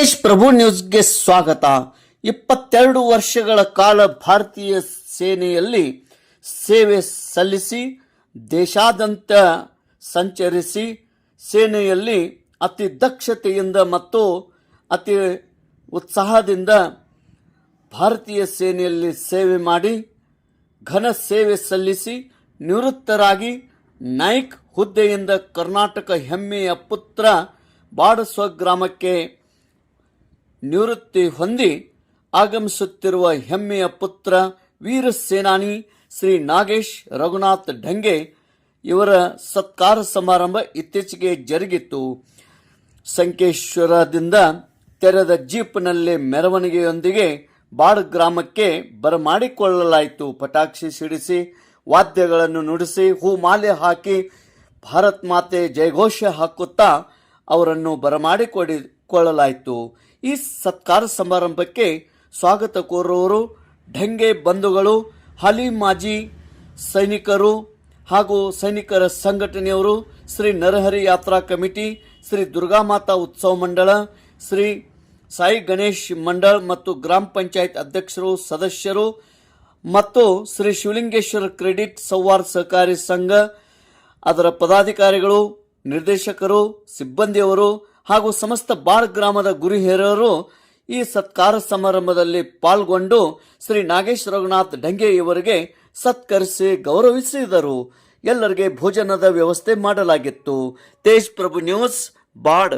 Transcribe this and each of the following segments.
ತೇಜ್ ಪ್ರಭು ನ್ಯೂಸ್ಗೆ ಸ್ವಾಗತ. ಇಪ್ಪತ್ತೆರಡು ವರ್ಷಗಳ ಕಾಲ ಭಾರತೀಯ ಸೇನೆಯಲ್ಲಿ ಸೇವೆ ಸಲ್ಲಿಸಿ, ದೇಶಾದ್ಯಂತ ಸಂಚರಿಸಿ, ಸೇನೆಯಲ್ಲಿ ಅತಿ ದಕ್ಷತೆಯಿಂದ ಮತ್ತು ಅತಿ ಉತ್ಸಾಹದಿಂದ ಭಾರತೀಯ ಸೇನೆಯಲ್ಲಿ ಸೇವೆ ಮಾಡಿ, ಘನ ಸೇವೆ ಸಲ್ಲಿಸಿ, ನಿವೃತ್ತರಾಗಿ ನಾಯ್ಕ್ ಹುದ್ದೆಯಿಂದ ಕರ್ನಾಟಕ ಹೆಮ್ಮೆಯ ಪುತ್ರ ಬಾಡ ಸ್ವಗ್ರಾಮಕ್ಕೆ ನಿವೃತ್ತಿ ಹೊಂದಿ ಆಗಮಿಸುತ್ತಿರುವ ಹೆಮ್ಮೆಯ ಪುತ್ರ, ವೀರ ಸೇನಾನಿ ಶ್ರೀ ನಾಗೇಶ್ ರಘುನಾಥ್ ಢಂಗೆ ಇವರ ಸತ್ಕಾರ ಸಮಾರಂಭ ಇತ್ತೀಚೆಗೆ ಜರುಗಿತು. ಸಂಕೇಶ್ವರದಿಂದ ತೆರೆದ ಜೀಪ್ನಲ್ಲಿ ಮೆರವಣಿಗೆಯೊಂದಿಗೆ ಬಾಡ್ ಗ್ರಾಮಕ್ಕೆ ಬರಮಾಡಿಕೊಳ್ಳಲಾಯಿತು. ಪಟಾಕ್ಷಿ ಸಿಡಿಸಿ, ವಾದ್ಯಗಳನ್ನು ನುಡಿಸಿ, ಹೂಮಾಲೆ ಹಾಕಿ ಭಾರತ್ ಮಾತೆ ಜಯಘೋಷ ಹಾಕುತ್ತಾ ಅವರನ್ನು ಬರಮಾಡಿಕೊಳ್ಳಲಾಯಿತು ಈ ಸತ್ಕಾರ ಸಮಾರಂಭಕ್ಕೆ ಸ್ವಾಗತ ಕೋರುವವರು ಢಂಗೆ ಬಂಧುಗಳು, ಹಾಲಿ ಮಾಜಿ ಸೈನಿಕರು ಹಾಗೂ ಸೈನಿಕರ ಸಂಘಟನೆಯವರು ಶ್ರೀ ನರಹರಿ ಯಾತ್ರಾ ಕಮಿಟಿ, ಶ್ರೀ ದುರ್ಗಾಮಾತಾ ಉತ್ಸವ ಮಂಡಳ, ಶ್ರೀ ಸಾಯಿ ಗಣೇಶ್ ಮಂಡಳ್ ಮತ್ತು ಗ್ರಾಮ ಪಂಚಾಯತ್ ಅಧ್ಯಕ್ಷರು, ಸದಸ್ಯರು ಮತ್ತು ಶ್ರೀ ಶಿವಲಿಂಗೇಶ್ವರ ಕ್ರೆಡಿಟ್ ಸೌವಾರ್ ಸಹಕಾರಿ ಸಂಘ, ಅದರ ಪದಾಧಿಕಾರಿಗಳು, ನಿರ್ದೇಶಕರು, ಸಿಬ್ಬಂದಿಯವರು ಹಾಗೂ ಸಮಸ್ತ ಬಾರ್ ಗ್ರಾಮದ ಗುರುಹಿರಿಯರು ಈ ಸತ್ಕಾರ ಸಮಾರಂಭದಲ್ಲಿ ಪಾಲ್ಗೊಂಡು ಶ್ರೀ ನಾಗೇಶ್ ರಘುನಾಥ್ ಢಂಗೆ ಇವರಿಗೆ ಸತ್ಕರಿಸಿ ಗೌರವಿಸಿದರು ಎಲ್ಲರಿಗೆ ಭೋಜನದ ವ್ಯವಸ್ಥೆ ಮಾಡಲಾಗಿತ್ತು ತೇಜ್ ಪ್ರಭು ನ್ಯೂಸ್, ಬಾಡ್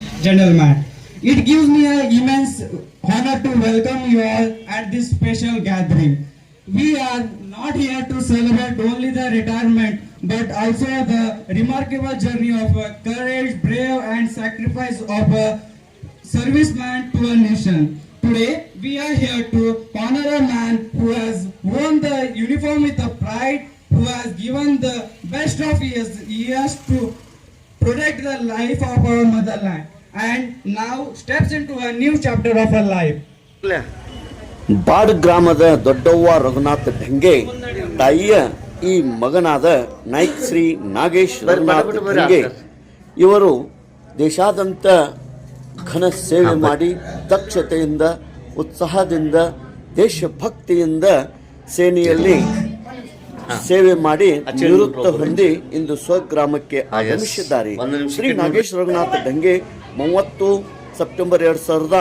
gentlemen. It gives me an immense honor to welcome you all at this special gathering. We are not here to celebrate only the retirement, but also the remarkable journey of a courage, brave, and sacrifice of a serviceman to a nation. Today, we are here to honor a man who has worn the uniform with a pride, who has given the best of his years to protect the life of our motherland and now steps into a new chapter of her life. Bad ಗ್ರಾಮದ ದೊಡ್ಡವ್ವ ರಘುನಾಥ್ ಢಂಗೆ ತಾಯಿಯ ಈ ಮಗನಾದ ನಾಯ್ಕ್ ಶ್ರೀ ನಾಗೇಶ್ ರಘುನಾಥ್ ಢಂಗೆ ಇವರು ದೇಶಾದ್ಯಂತ ಘನ ಸೇವೆ ಮಾಡಿ ದಕ್ಷತೆಯಿಂದ ಉತ್ಸಾಹದಿಂದ ದೇಶಭಕ್ತಿಯಿಂದ ಸೇನೆಯಲ್ಲಿ ಸೇವೆ ಮಾಡಿ ನಿವೃತ್ತ ಹೊಂದಿ ಇಂದು ಸ್ವಗ್ರಾಮಕ್ಕೆ ಆಗಮಿಸಿದ್ದಾರೆ. ಶ್ರೀ ನಾಗೇಶ್ ರಘುನಾಥ್ ಢಂಗೆ ಮೂವತ್ತು ಸೆಪ್ಟೆಂಬರ್ ಎರಡ್ ಸಾವಿರದ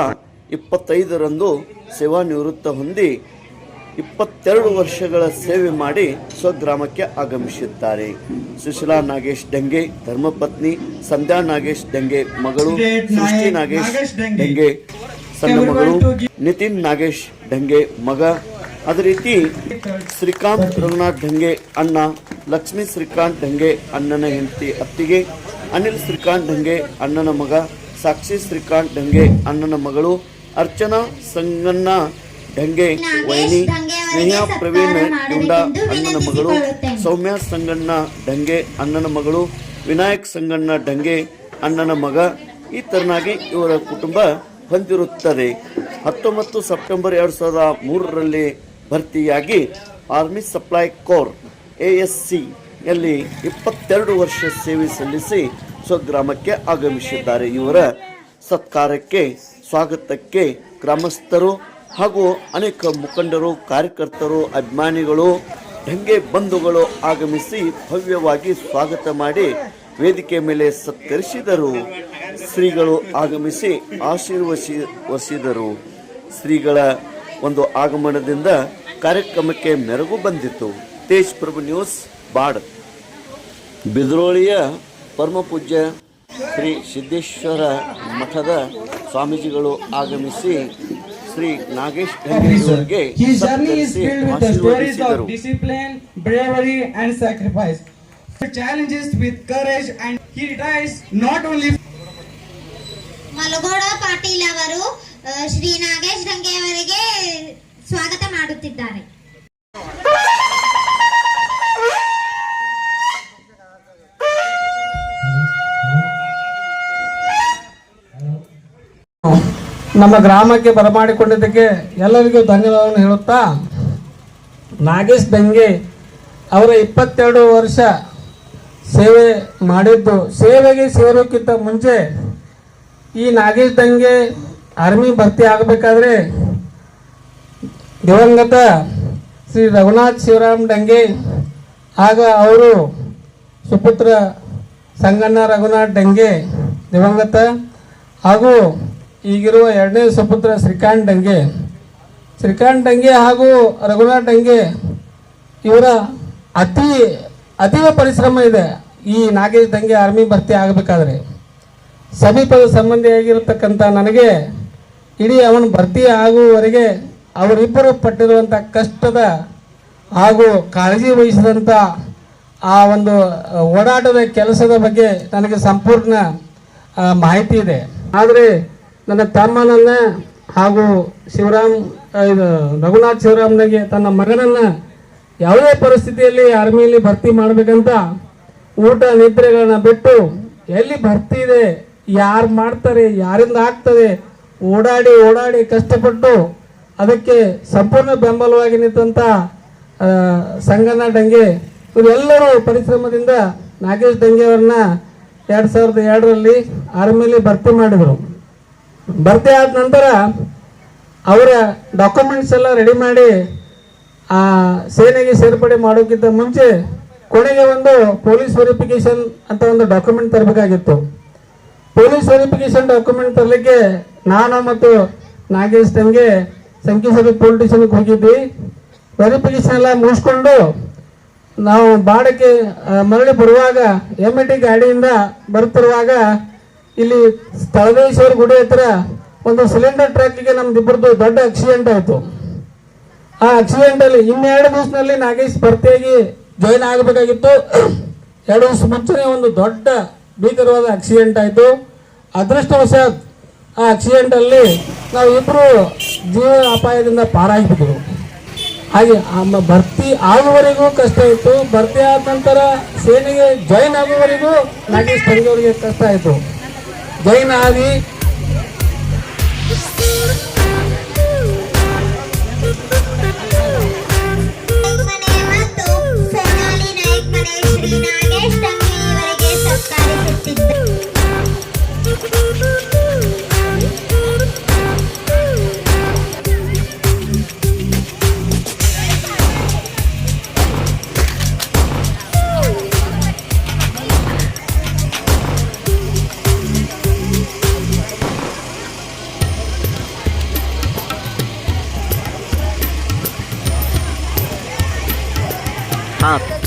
ಇಪ್ಪತ್ತೈದರಂದು ಸೇವಾ ನಿವೃತ್ತ ಹೊಂದಿ ಇಪ್ಪತ್ತೆರಡು ವರ್ಷಗಳ ಸೇವೆ ಮಾಡಿ ಸ್ವಗ್ರಾಮಕ್ಕೆ ಆಗಮಿಸುತ್ತಾರೆ ಸುಶೀಲಾ ನಾಗೇಶ್ ಡೆಂಗೆ, ಧರ್ಮಪತ್ನಿ ಸಂಧ್ಯಾ ನಾಗೇಶ್ ಡೆಂಗೆ ಮಗಳು, ಸೃಷ್ಟಿ ನಾಗೇಶ್ ಡೆಂಗೆ ಸಣ್ಣ ಮಗಳು, ನಿತಿನ್ ನಾಗೇಶ್ ಡೆಂಗೆ ಮಗ. ಅದೇ ರೀತಿ ಶ್ರೀಕಾಂತ್ ರಘುನಾಥ್ ಢಂಗೆ ಅಣ್ಣ, ಲಕ್ಷ್ಮೀ ಶ್ರೀಕಾಂತ್ ಢಂಗೆ ಅಣ್ಣನ ಹೆಂಡತಿ ಅತ್ತಿಗೆ, ಅನಿಲ್ ಶ್ರೀಕಾಂತ್ ಢಂಗೆ ಅಣ್ಣನ ಮಗ, ಸಾಕ್ಷಿ ಶ್ರೀಕಾಂತ್ ಢಂಗೆ ಅಣ್ಣನ ಮಗಳು ಅರ್ಚನಾ ಸಂಗಣ್ಣ ಢಂಗೆ ವೈನಿ ಸ್ನೇಹ ಪ್ರವೀಣ್ ಗುಂಡ ಅಣ್ಣನ ಮಗಳು ಸೌಮ್ಯ ಸಂಗಣ್ಣ ಢಂಗೆ ಅಣ್ಣನ ಮಗಳು ವಿನಾಯಕ್ ಸಂಗಣ್ಣ ಢಂಗೆ ಅಣ್ಣನ ಮಗ ಈ ತರನಾಗಿ ಇವರ ಕುಟುಂಬ ಹೊಂದಿರುತ್ತದೆ. ಹತ್ತೊಂಬತ್ತು ಸೆಪ್ಟೆಂಬರ್ ಎರಡು ಸಾವಿರದ ಮೂರರಲ್ಲಿ ಭರ್ತಿಯಾಗಿ army supply corps A S C ಯಲ್ಲಿ ಇಪ್ಪತ್ತೆರಡು ವರ್ಷ ಸೇವೆ ಸಲ್ಲಿಸಿ ಸ್ವಗ್ರಾಮಕ್ಕೆ ಆಗಮಿಸಿದ್ದಾರೆ. ಇವರ ಸತ್ಕಾರಕ್ಕೆ ಸ್ವಾಗತಕ್ಕೆ ಗ್ರಾಮಸ್ಥರು ಹಾಗೂ ಅನೇಕ ಮುಖಂಡರು, ಕಾರ್ಯಕರ್ತರು, ಅಭಿಮಾನಿಗಳು ಹೆಂಗೆ ಬಂಧುಗಳು ಆಗಮಿಸಿ ಭವ್ಯವಾಗಿ ಸ್ವಾಗತ ಮಾಡಿ ವೇದಿಕೆ ಮೇಲೆ ಸತ್ಕರಿಸಿದರು. ಶ್ರೀಗಳು ಆಗಮಿಸಿ ಆಶೀರ್ವಸಿದರು. ವಸಿದರು ಶ್ರೀಗಳ ಒಂದು ಆಗಮನದಿಂದ ಕಾರ್ಯಕ್ರಮಕ್ಕೆ ಮೆರುಗು ಬಂದಿತು. ತೇಜ್ ಪ್ರಭು ನ್ಯೂಸ್, ಬಾಡ್. ಬಿದ್ರೋಳಿಯ ಪರಮಪೂಜ್ಯ ಶ್ರೀ ಸಿದ್ದೇಶ್ವರ ಮಠದ ಸ್ವಾಮೀಜಿಗಳು ಆಗಮಿಸಿ ಶ್ರೀ ನಾಗೇಶ್ ಅವರಿಗೆ His journey is ಸತ್ಕರಿಸಿ filled with the stories ಆಶೀರ್ವದಿಸಿದರು of discipline, bravery, and sacrifice. Challenges with courage, and he retires not only ಮಲಗೋಡ Patil ಅವರು ಶ್ರೀ ನಾಗೇಶ್ ಅವರಿಗೆ ಸ್ವಾಗತ ಮಾಡುತ್ತಿದ್ದಾರೆ ನಮ್ಮ ಗ್ರಾಮಕ್ಕೆ ಬರಮಾಡಿಕೊಂಡಿದ್ದಕ್ಕೆ ಎಲ್ಲರಿಗೂ ಧನ್ಯವಾದವನ್ನು ಹೇಳುತ್ತಾ, ನಾಗೇಶ್ ದಂಗೆ ಅವರ ಇಪ್ಪತ್ತೆರಡು ವರ್ಷ ಸೇವೆ ಮಾಡಿದ್ದು. ಸೇವೆಗೆ ಸೇರೋಕ್ಕಿಂತ ಮುಂಚೆ ಈ ನಾಗೇಶ್ ದಂಗೆ ಆರ್ಮಿ ಭರ್ತಿ ಆಗಬೇಕಾದ್ರೆ ದಿವಂಗತ ಶ್ರೀ ರಘುನಾಥ್ ಶಿವರಾಮ್ ಡಂಗೆ ಆಗ ಅವರು ಸುಪುತ್ರ ಸಂಗಣ್ಣ ರಘುನಾಥ್ ಡಂಗೆ ದಿವಂಗತ ಹಾಗೂ ಈಗಿರುವ ಎರಡನೇ ಸುಪುತ್ರ ಶ್ರೀಕಾಂತ್ ಡಂಗೆ ಶ್ರೀಕಾಂತ್ ಡಂಗೆ ಹಾಗೂ ರಘುನಾಥ್ ಡಂಗೆ ಇವರ ಅತಿ, ಅತೀವ ಪರಿಶ್ರಮ ಇದೆ ಈ ನಾಗೇಶ್ ದಂಗೆ ಆರ್ಮಿ ಭರ್ತಿ ಆಗಬೇಕಾದ್ರೆ. ಸಮೀಪದ ಸಂಬಂಧಿಯಾಗಿರತಕ್ಕಂಥ ನನಗೆ ಇಡೀ ಅವನು ಭರ್ತಿ ಆಗುವವರೆಗೆ ಅವರಿಬ್ಬರು ಪಟ್ಟಿರುವಂಥ ಕಷ್ಟದ ಹಾಗೂ ಕಾಳಜಿ ವಹಿಸಿದಂಥ ಆ ಒಂದು ಓಡಾಟದ ಕೆಲಸದ ಬಗ್ಗೆ ನನಗೆ ಸಂಪೂರ್ಣ ಮಾಹಿತಿ ಇದೆ. ಆದರೆ ನನ್ನ ತಮ್ಮನನ್ನ ಹಾಗೂ ಶಿವರಾಮ್ ಇದು ರಘುನಾಥ್ ಶಿವರಾಮ್ನಿಗೆ ತನ್ನ ಮಗನನ್ನ ಯಾವುದೇ ಪರಿಸ್ಥಿತಿಯಲ್ಲಿ ಆರ್ಮಿಯಲ್ಲಿ ಭರ್ತಿ ಮಾಡಬೇಕಂತ ಊಟ ನಿದ್ರೆಗಳನ್ನ ಬಿಟ್ಟು ಎಲ್ಲಿ ಭರ್ತಿ ಇದೆ ಯಾರು ಮಾಡ್ತಾರೆ ಯಾರಿಂದ ಆಗ್ತದೆ ಓಡಾಡಿ ಓಡಾಡಿ ಕಷ್ಟಪಟ್ಟು ಅದಕ್ಕೆ ಸಂಪೂರ್ಣ ಬೆಂಬಲವಾಗಿ ನಿಂತಂಥ ಆ, ಸಂಗಣ್ಣ ಡಂಗೆ ಇವರೆಲ್ಲರೂ ಪರಿಶ್ರಮದಿಂದ ನಾಗೇಶ್ ಡಂಗೆ ಅವ್ರನ್ನ ಎರಡು ಸಾವಿರದ ಎರಡರಲ್ಲಿ ಆರ್ಮಿಲಿ ಭರ್ತಿ ಮಾಡಿದರು. ಭರ್ತಿ ಆದ ನಂತರ ಅವರ ಡಾಕ್ಯುಮೆಂಟ್ಸ್ ಎಲ್ಲ ರೆಡಿ ಮಾಡಿ ಆ ಸೇನೆಗೆ ಸೇರ್ಪಡೆ ಮಾಡೋಕ್ಕಿಂತ ಮುಂಚೆ ಕೊನೆಗೆ ಒಂದು ಪೊಲೀಸ್ ವೆರಿಫಿಕೇಶನ್ ಅಂತ ಒಂದು ಡಾಕ್ಯುಮೆಂಟ್ ತರಬೇಕಾಗಿತ್ತು. ಪೊಲೀಸ್ ವೆರಿಫಿಕೇಶನ್ ಡಾಕ್ಯುಮೆಂಟ್ ತರಲಿಕ್ಕೆ ನಾನು ಮತ್ತು ನಾಗೇಶ್ ತಂಗೆ ಸಂಕೇಶ್ವರ ಪೊಲೀಸ್ ಸ್ಟೇಷನ್ಗೆ ಹೋಗಿದ್ವಿ. ವೆರಿಫಿಕೇಶನ್ ಎಲ್ಲ ಮುಗಿಸ್ಕೊಂಡು ನಾವು ಬಾಡಕ್ಕೆ ಮರಳಿ ಬರುವಾಗ ಎಂ ಟಿ ಗಾಡಿಯಿಂದ ಬರ್ತಿರುವಾಗ ಇಲ್ಲಿ ಸ್ಥಳದೇಶ್ವರ ಗುಡಿ ಹತ್ರ ಒಂದು ಸಿಲಿಂಡರ್ ಟ್ರ್ಯಾಕ್ಗೆ ನಮ್ದು ಇಬ್ಬರದ್ದು ದೊಡ್ಡ ಆಕ್ಸಿಡೆಂಟ್ ಆಯಿತು. ಆ ಆಕ್ಸಿಡೆಂಟ್ ಅಲ್ಲಿ ಇನ್ನೆರಡು ದಿವಸದಲ್ಲಿ ನಾಗೇಶ್ ಭರ್ತಿಯಾಗಿ ಜಾಯಿನ್ ಆಗಬೇಕಾಗಿತ್ತು. ಎರಡು ದಿವಸ ಮುಂಚೆನೇ ಒಂದು ದೊಡ್ಡ ಭೀಕರವಾದ ಆಕ್ಸಿಡೆಂಟ್ ಆಯಿತು. ಅದೃಷ್ಟವಶಾತ್ ಆ ಆಕ್ಸಿಡೆಂಟ್ ಅಲ್ಲಿ ನಾವು ಇಬ್ಬರು ಜೀವ ಅಪಾಯದಿಂದ ಪಾರಾಗಿಬಿದ್ರು ಹಾಗೆ ಭರ್ತಿ ಆಗುವವರೆಗೂ ಕಷ್ಟ ಇತ್ತು. ಭರ್ತಿ ಆದ ನಂತರ ಸೇನೆಗೆ ಜಾಯಿನ್ ಆಗುವವರೆಗೂ ನಾಗೇಶ್ ತಂಗಿಯವರಿಗೆ ಕಷ್ಟ ಆಯಿತು. जय महावी ಶ್ರೀ ನಾಗೇಶ್ up.